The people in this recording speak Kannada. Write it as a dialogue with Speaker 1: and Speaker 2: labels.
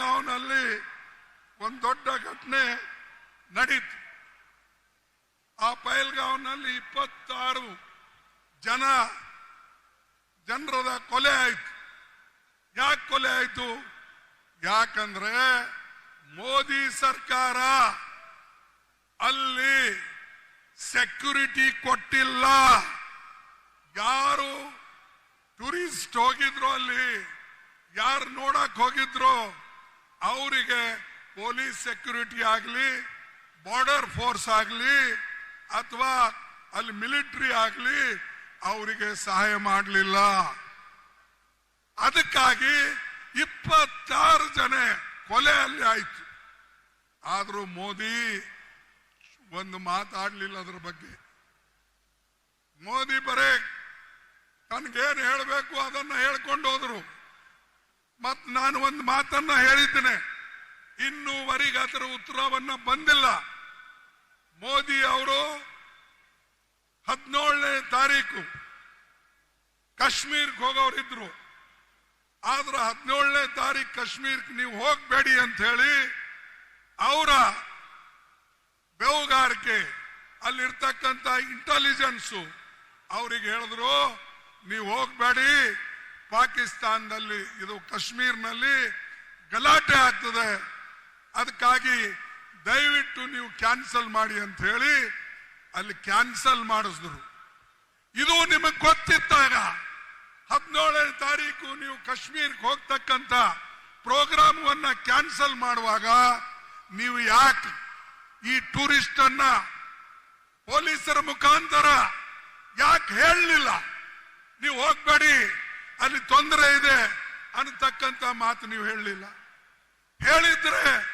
Speaker 1: ಪೈಲ್ಗಾಂವ್ನಲ್ಲಿ ಒಂದು ದೊಡ್ಡ ಘಟನೆ ನಡೀತು. ಆ ಪೈಲ್ಗಾವ್ನಲ್ಲಿ ಇಪ್ಪತ್ತಾರು ಜನ ಜನರದ ಕೊಲೆ ಆಯ್ತು. ಯಾಕೆ ಕೊಲೆ ಆಯ್ತು? ಯಾಕಂದ್ರೆ ಮೋದಿ ಸರ್ಕಾರ ಅಲ್ಲಿ ಸೆಕ್ಯೂರಿಟಿ ಕೊಟ್ಟಿಲ್ಲ. ಯಾರು ಟೂರಿಸ್ಟ್ ಹೋಗಿದ್ರು ಅಲ್ಲಿ, ಯಾರು ನೋಡಕ್ ಹೋಗಿದ್ರು? ಅವರಿಗೆ ಪೊಲೀಸ್ ಸೆಕ್ಯೂರಿಟಿ ಆಗಲಿ, ಬಾರ್ಡರ್ ಫೋರ್ಸ್ ಆಗಲಿ, ಅಥವಾ ಅಲ್ಲಿ ಮಿಲಿಟರಿ ಆಗಲಿ, ಅವರಿಗೆ ಸಹಾಯ ಮಾಡಲಿಲ್ಲ. ಅದಕ್ಕಾಗಿ ಇಪ್ಪತ್ತಾರು ಜನ ಕೊಲೆ ಅಲ್ಲಿ ಆಯ್ತು. ಆದರೂ ಮೋದಿ ಒಂದು ಮಾತಾಡಲಿಲ್ಲ ಅದ್ರ ಬಗ್ಗೆ. ಮೋದಿ ಬರೇ ತನ್ಗೇನು ಹೇಳಬೇಕು ಅದನ್ನ ಹೇಳ್ಕೊಂಡು ಹೋದ್ರು ಮತ್ ನಾನು ಒಂದು ಮಾತನ್ನ ಹೇಳಿದ್ದೇನೆ. ಇನ್ನೂವರೆಗೆ ಅದರ ಉತ್ತರವನ್ನ ಬಂದಿಲ್ಲ. ಮೋದಿ ಅವರು ಹದಿನೇಳನೇ ತಾರೀಕು ಕಾಶ್ಮೀರ್ಗೆ ಹೋಗೋರಿದ್ರು. ಆದ್ರೆ ಹದಿನೇಳನೇ ತಾರೀಕು ಕಾಶ್ಮೀರ್ಗೆ ನೀವು ಹೋಗ್ಬೇಡಿ ಅಂತ ಹೇಳಿ ಅವರ ಬೆವುಗಾರಿಕೆ ಅಲ್ಲಿರ್ತಕ್ಕಂಥ ಇಂಟೆಲಿಜೆನ್ಸು ಅವರಿಗೆ ಹೇಳಿದ್ರು, ನೀವು ಹೋಗ್ಬೇಡಿ ಪಾಕಿಸ್ತಾನದಲ್ಲಿ, ಇದು ಕಾಶ್ಮೀರ್ನಲ್ಲಿ ಗಲಾಟೆ ಆಗ್ತದೆ. ಅದಕ್ಕಾಗಿ ದಯವಿಟ್ಟು ನೀವು ಕ್ಯಾನ್ಸಲ್ ಮಾಡಿ ಅಂತ ಹೇಳಿ ಅಲ್ಲಿ ಕ್ಯಾನ್ಸಲ್ ಮಾಡಿಸಿದ್ರು. ಇದು ನಿಮಗೆ ಗೊತ್ತಿತ್ತಾಗ ಹದಿನೇಳನೇ ತಾರೀಕು ನೀವು ಕಾಶ್ಮೀರ್ಗೆ ಹೋಗ್ತಕ್ಕಂಥ ಪ್ರೋಗ್ರಾಮ್ವನ್ನ ಕ್ಯಾನ್ಸಲ್ ಮಾಡುವಾಗ ನೀವು ಯಾಕೆ ಈ ಟೂರಿಸ್ಟ್ ಅನ್ನ ಪೊಲೀಸರ ಮುಖಾಂತರ ಯಾಕೆ ಹೇಳಲಿಲ್ಲ? ನೀವು ಹೋಗ್ಬೇಡಿ. ಅಲ್ಲಿ ತೊಂದರೆ ಇದೆ ಅನ್ನತಕ್ಕಂಥ ಮಾತು ನೀವು ಹೇಳಲಿಲ್ಲ. ಹೇಳಿದ್ರೆ